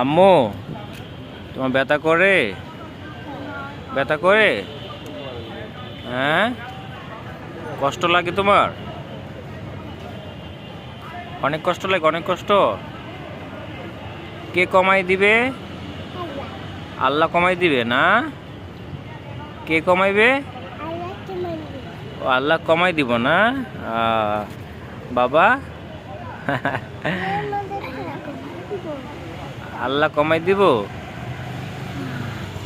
আম্মু, তোমার ব্যথা করে? ব্যথা করে? হ্যাঁ? কষ্ট লাগে তোমার? অনেক কষ্ট লাগে, অনেক কষ্ট? কে কমাই দিবে? আল্লাহ কমাই দিবে না? কে কমাইবে? আল্লাহ কমাই দিব না? বাবা? আল্লাহ কমাই দিব?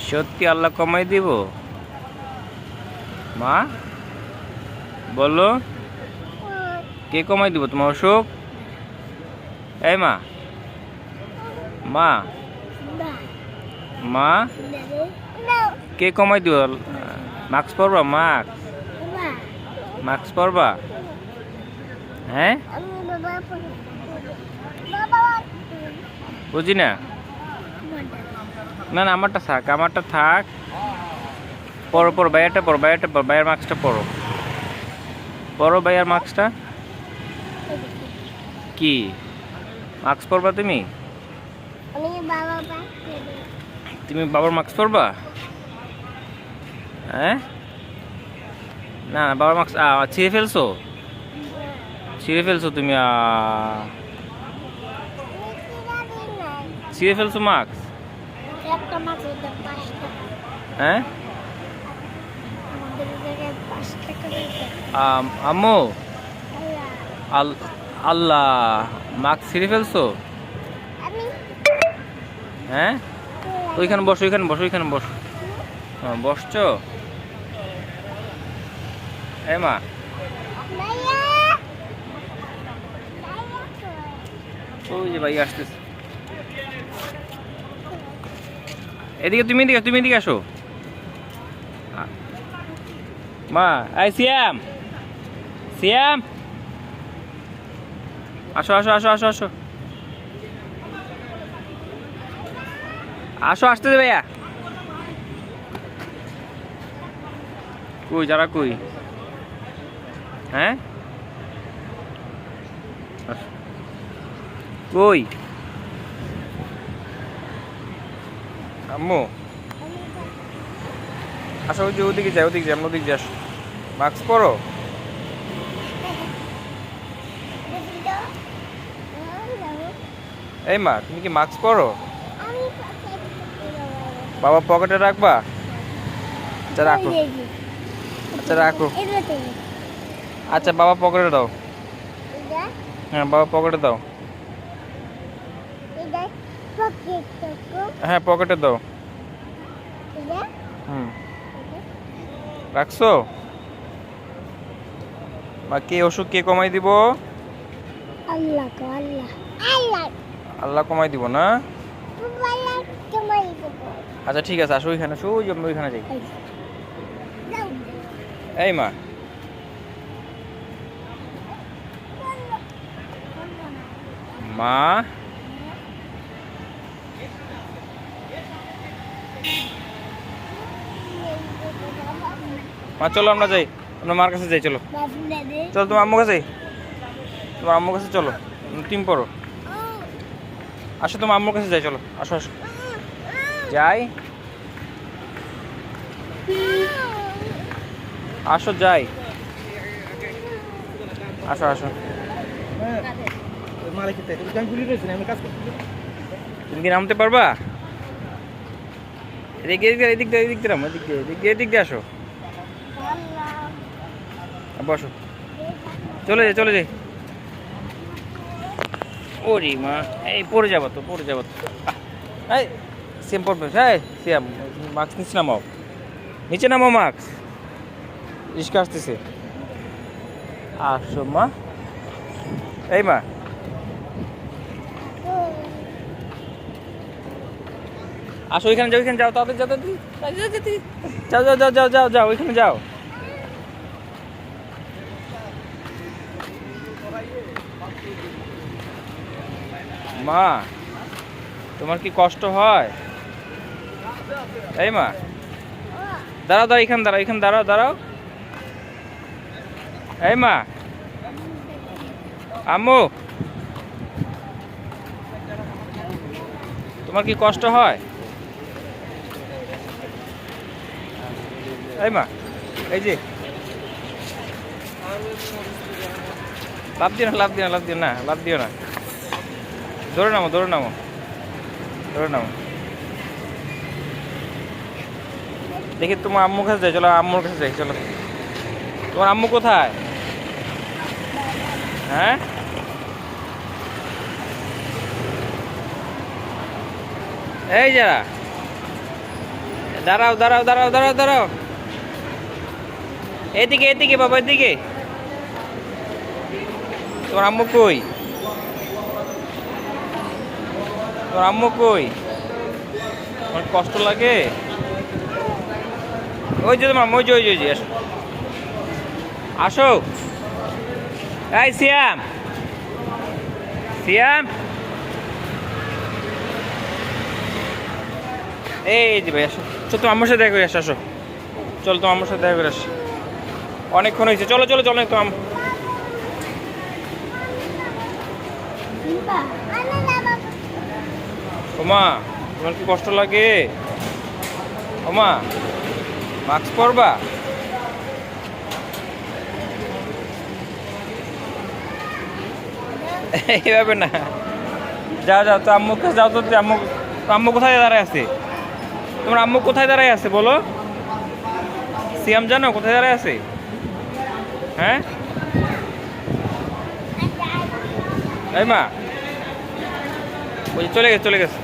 সত্যি আল্লাহ কমাই দিব? মা? বলো। কে কমাই দিব, তোমার অসুখ? এই মা। মা। মা? কে কমাই দিব? মাস্ক পরবা? মাস্ক। মাস্ক পরবা? হ্যাঁ? বুঝি না না, আমারটা থাক আমারটা থাক। পরো পর বাইয়ারটা পরো বাইয়ারটা পরো বাইয়ের মাস্কটা পরো পরো বাইয়ার মাস্কটা কি? মাস্ক পরবা তুমি? তুমি বাবার মাস্ক পরবা হ্যাঁ? না বাবার মাস্ক ছিঁড়ে ফেলছো? ছিঁড়ে ফেলছো তুমি ছিঁড়ে ফেলছো মাস্ক হ্যাঁ? আম্মু? আল্লাহ আল আল্লাহ মাস্ক ছিঁড়ে ফেলছো? হ্যাঁ? ওইখানে বসো ওইখানে বসো ওইখানে বসো। হ্যাঁ, বসছো? এ মা আসতেছে। এদিকে তুমি এদিকে তুমি এদিকে আসো। মা আই সিয়াম। সিয়াম। আসো আসো আসো আসো আসো। আসো আসতে ভাইয়া। কই, যারা কই? হ্যাঁ? কই? আম্মু। আসো, ওই যে ওদিকে যাই ওদিকে যাই, আমরা ওদিকে যাই, আসো। মাস্ক পরো? এই মা, তুমি কি মাস্ক পরো? বাবা পকেটে রাখবা? আচ্ছা রাখো। আচ্ছা রাখো। আচ্ছা বাবা পকেটে দাও। হ্যাঁ বাবা পকেটে দাও। হ্যাঁ পকেটে দাও। হুম। রাখছো? মা কে ওষুধ কে কমাই দিব? আল্লাহ আল্লাহ। আল্লাহ। আল্লাহ কমাই দিব না? আচ্ছা ঠিক আছে আসো ওইখানে আসো আমরা ওইখানে যাই। এই মা। মা? মা চলো আমরা যাই। আমরা মার কাছে যাই চলো। চলো তোমার আম্মু কাছে তোমার আম্মুর কাছে চলো। টিম পড়ো আসো তোমার আম্মুর কাছে যাই চলো। আসো আসো। যাই। আসো যাই। আসো আসো। তুমি কি নামতে পারবা? এদিকে এদিকে এদিক নামো, আসো। বসো। চলে চলে মা এই যাব তো যাব তো। এই সেম পড়বে হ্যাঁ মাস্ক নিচে নামাও। নিচে নামাও মাস্ক রিস্কা আসতেছে। আসো মা। এই মা আসো ওইখানে যাও ওইখানে যাও যাও তাড়াতাড়ি। যাও যাও যাও যাও যাও যাও ওইখানে যাও। মা তোমার কি কষ্ট হয়? এই মা। দাঁড়াও দাঁড়াও এখানে দাঁড়াও এখানে দাঁড়াও দাঁড়াও। এই মা। আম্মু। তোমার কি কষ্ট হয়? এই মা, এই যে। লাভ দিও না, লাভ দিও না, লাভ দিও না, লাভ দিও না। ধরে নামো ধরে নামো। ধরে নামো। দেখি তোমার আম্মুর কাছে যাই, চলো আম্মুর কাছে যাই, চলো। তোমার আম্মু কোথায়? হ্যাঁ? এই যারা। দাঁড়াও দাঁড়াও দাঁড়াও দাঁড়াও দাঁড়াও। এদিকে এদিকে বাবা এদিকে। তোমার আম্মু কই? তোমার আম্মু কই? তোমার কষ্ট লাগে? ওই যে তোমার ওই যে ওই যে, ওই আসো। এই সিয়াম। সিয়াম। এই যে ভাই আসো। চল তোমার আম্মুর সাথে দেখা করে আসো আসো। চল তোমার আম্মুর সাথে দেখা করে আসো। অনেকক্ষণ হয়েছে। চলো চলো চলো আম। বাবা। ওমা তোমার কি কষ্ট লাগে? ওমা মাস্ক পরবা? এইভাবে না। যাও যাও তো আম্মুর কাছে যাও তো আম্মু আম্মু কোথায় দাঁড়ায় আছে? তোমার আম্মু কোথায় দাঁড়ায় আছে বলো? সিয়াম জানো কোথায় দাঁড়ায় আছে? হ্যাঁ? এই মা। যে চলে গেছে চলে গেছে।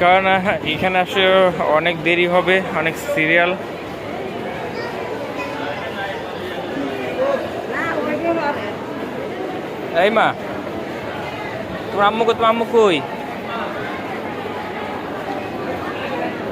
কারণ এখানে আসলে অনেক দেরি হবে, অনেক সিরিয়াল এই মা। তোমার আম্মু তোমার আম্মু কই তোমার